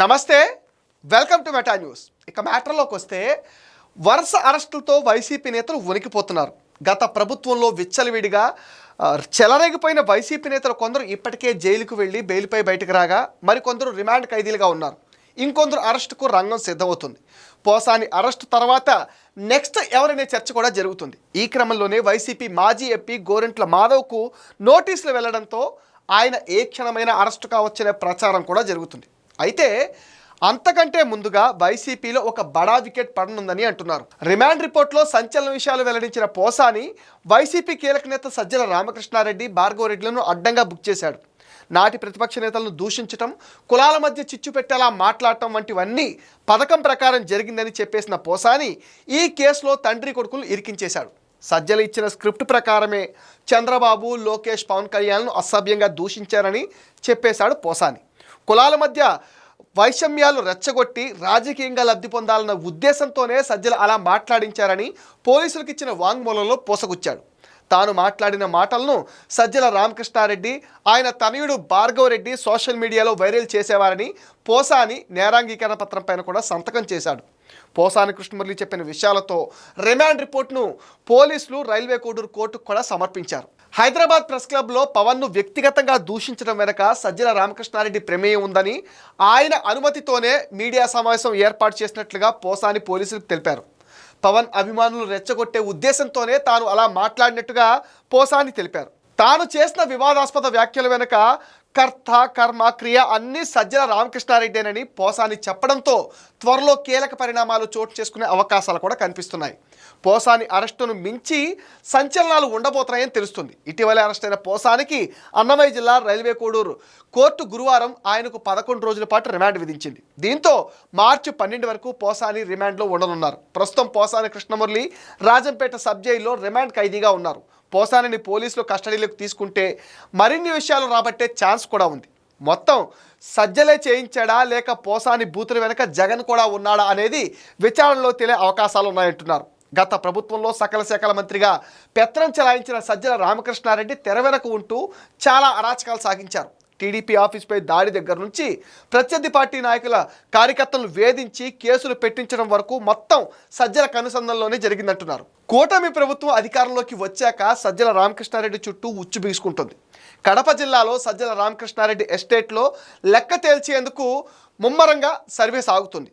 నమస్తే welcome to meta news. ఇక మ్యాటర్లోకి వస్తే వరుస అరెస్టులతో వైసీపీ నేతలు ఉనికిపోతున్నారు. గత ప్రభుత్వంలో విచ్చలవిడిగా చెలరేగిపోయిన వైసీపీ నేతలు కొందరు ఇప్పటికే జైలుకు వెళ్ళి బెయిల్పై బయటకు రాగా మరికొందరు రిమాండ్ ఖైదీలుగా ఉన్నారు. ఇంకొందరు అరెస్టుకు రంగం సిద్ధమవుతుంది. పోసాని అరెస్టు తర్వాత నెక్స్ట్ ఎవరనే చర్చ కూడా జరుగుతుంది. ఈ క్రమంలోనే వైసీపీ మాజీ ఎంపీ గోరెంట్ల మాధవ్కు నోటీసులు వెళ్ళడంతో ఆయన ఏ క్షణమైన అరెస్టు కావచ్చనే ప్రచారం కూడా జరుగుతుంది. అయితే అంతకంటే ముందుగా వైసీపీలో ఒక బడా వికెట్ పడనుందని అంటున్నారు. రిమాండ్ రిపోర్ట్లో సంచలన విషయాలు వెల్లడించిన పోసాని వైసీపీ కీలక నేత సజ్జల రామకృష్ణారెడ్డి భార్గవరెడ్డిలను అడ్డంగా బుక్ చేశాడు. నాటి ప్రతిపక్ష నేతలను దూషించటం కులాల మధ్య చిచ్చు పెట్టేలా మాట్లాడటం వంటివన్నీ పథకం ప్రకారం జరిగిందని చెప్పేసిన పోసాని ఈ కేసులో తండ్రి కొడుకులు ఇరికించేశాడు. సజ్జలు ఇచ్చిన స్క్రిప్ట్ ప్రకారమే చంద్రబాబు లోకేష్ పవన్ కళ్యాణ్ను అసభ్యంగా దూషించారని చెప్పేశాడు పోసాని. కులాల మధ్య వైషమ్యాలు రెచ్చగొట్టి రాజకీయంగా లబ్ధి పొందాలన్న ఉద్దేశంతోనే సజ్జల అలా మాట్లాడించారని పోలీసులకు ఇచ్చిన వాంగ్మూలంలో పోసగుచ్చాడు. తాను మాట్లాడిన మాటలను సజ్జల రామకృష్ణారెడ్డి ఆయన తనయుడు భార్గవరెడ్డి సోషల్ మీడియాలో వైరల్ చేసేవారని పోసాని నేరాంగీకరణ పత్రం పైన కూడా సంతకం చేశాడు. పోసాని కృష్ణమురళి చెప్పిన విషయాలతో రిమాండ్ రిపోర్ట్ను పోలీసులు రైల్వే కోడూరు కోర్టుకు కూడా సమర్పించారు. హైదరాబాద్ ప్రెస్ క్లబ్లో పవన్ను వ్యక్తిగతంగా దూషించడం వెనక సజ్జల రామకృష్ణారెడ్డి ప్రమేయం ఉందని ఆయన అనుమతితోనే మీడియా సమావేశం ఏర్పాటు చేసినట్లుగా పోసాని పోలీసులకు తెలిపారు. పవన్ అభిమానులు రెచ్చగొట్టే ఉద్దేశంతోనే తాను అలా మాట్లాడినట్టుగా పోసాని తెలిపారు. తాను చేసిన వివాదాస్పద వ్యాఖ్యల వెనుక కర్త కర్మ క్రియ అన్నీ సజ్జల రామకృష్ణారెడ్డేనని పోసాని చెప్పడంతో త్వరలో కీలక పరిణామాలు చోటు చేసుకునే అవకాశాలు కూడా కనిపిస్తున్నాయి. పోసాని అరెస్టును మించి సంచలనాలు ఉండబోతున్నాయని తెలుస్తుంది. ఇటీవలే అరెస్ట్ అయిన పోసానికి అన్నమయ్య జిల్లా రైల్వే కోడూరు కోర్టు గురువారం ఆయనకు పదకొండు రోజుల పాటు రిమాండ్ విధించింది. దీంతో మార్చి పన్నెండు వరకు పోసాని రిమాండ్లో ఉండనున్నారు. ప్రస్తుతం పోసాని కృష్ణమురళి రాజంపేట సబ్ జైల్లో రిమాండ్ ఖైదీగా ఉన్నారు. పోసానిని పోలీసులు కస్టడీలోకి తీసుకుంటే మరిన్ని విషయాలు రాబట్టే ఛాన్స్ కూడా ఉంది. మొత్తం సజ్జలే చేయించాడా లేక పోసాని బూతుల వెనక జగన్ కూడా ఉన్నాడా అనేది విచారణలో తెలియ అవకాశాలు ఉన్నాయంటున్నారు. గత ప్రభుత్వంలో సకల శాఖల మంత్రిగా పెత్తనం చెలాయించిన సజ్జల రామకృష్ణారెడ్డి తెర వెనక ఉంటూ చాలా అరాచకాలు సాగించారు. టీడీపీ ఆఫీస్పై దాడి దగ్గర నుంచి ప్రత్యర్థి పార్టీ నాయకుల కార్యకర్తలను వేధించి కేసులు పెట్టించడం వరకు మొత్తం సజ్జల కనుసంధంలోనే జరిగిందంటున్నారు. కూటమి ప్రభుత్వం అధికారంలోకి వచ్చాక సజ్జల రామకృష్ణారెడ్డి చుట్టూ ఉచ్చు బిగుసుకుంటుంది. కడప జిల్లాలో సజ్జల రామకృష్ణారెడ్డి ఎస్టేట్లో లెక్క తేల్చేందుకు ముమ్మరంగా సర్వే సాగుతుంది.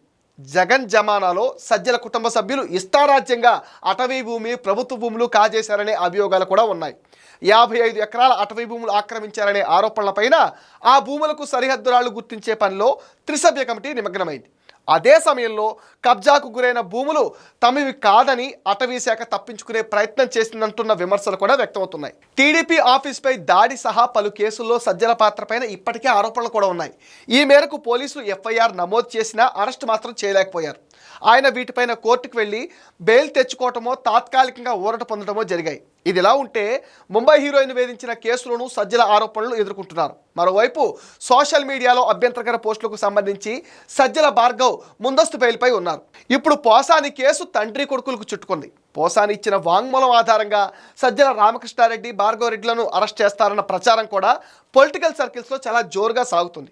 జగన్ జమానాలో సజ్జల కుటుంబ సభ్యులు ఇష్టారాజ్యంగా అటవీ భూమి ప్రభుత్వ భూములు కాజేశారనే అభియోగాలు కూడా ఉన్నాయి. యాభై ఐదు ఎకరాల అటవీ భూములు ఆక్రమించారనే ఆరోపణలపైన ఆ భూములకు సరిహద్దురాళ్ళు గుర్తించే పనిలో త్రిసభ్య కమిటీ నిమగ్నమైంది. అదే సమయంలో కబ్జాకు గురైన భూములు తమవి కాదని అటవీ శాఖ తప్పించుకునే ప్రయత్నం చేసిందంటున్న విమర్శలు కూడా వ్యక్తమవుతున్నాయి. టీడీపీ ఆఫీస్పై దాడి సహా పలు కేసుల్లో సజ్జల పాత్ర పైన ఇప్పటికే ఆరోపణలు కూడా ఉన్నాయి. ఈ మేరకు పోలీసులు ఎఫ్ఐఆర్ నమోదు చేసినా అరెస్ట్ మాత్రం చేయలేకపోయారు. ఆయన వీటిపైన కోర్టుకు వెళ్ళి బెయిల్ తెచ్చుకోవటమో తాత్కాలికంగా ఊరట పొందడమో జరిగాయి. ఇదిలా ఉంటే ముంబై హీరోయిన్ వేధించిన కేసులోనూ సజ్జల ఆరోపణలు ఎదుర్కొంటున్నారు. మరోవైపు సోషల్ మీడియాలో అభ్యంతరకర పోస్టులకు సంబంధించి సజ్జల భార్గవ్ ముందస్తు బెయిల్పై ఉన్నారు. ఇప్పుడు పోసాని కేసు తండ్రి కొడుకులకు చుట్టుకుంది. పోసాని ఇచ్చిన వాంగ్మూలం ఆధారంగా సజ్జల రామకృష్ణారెడ్డి భార్గవ్ రెడ్డిలను అరెస్ట్ చేస్తారన్న ప్రచారం కూడా పొలిటికల్ సర్కిల్స్లో చాలా జోరుగా సాగుతుంది.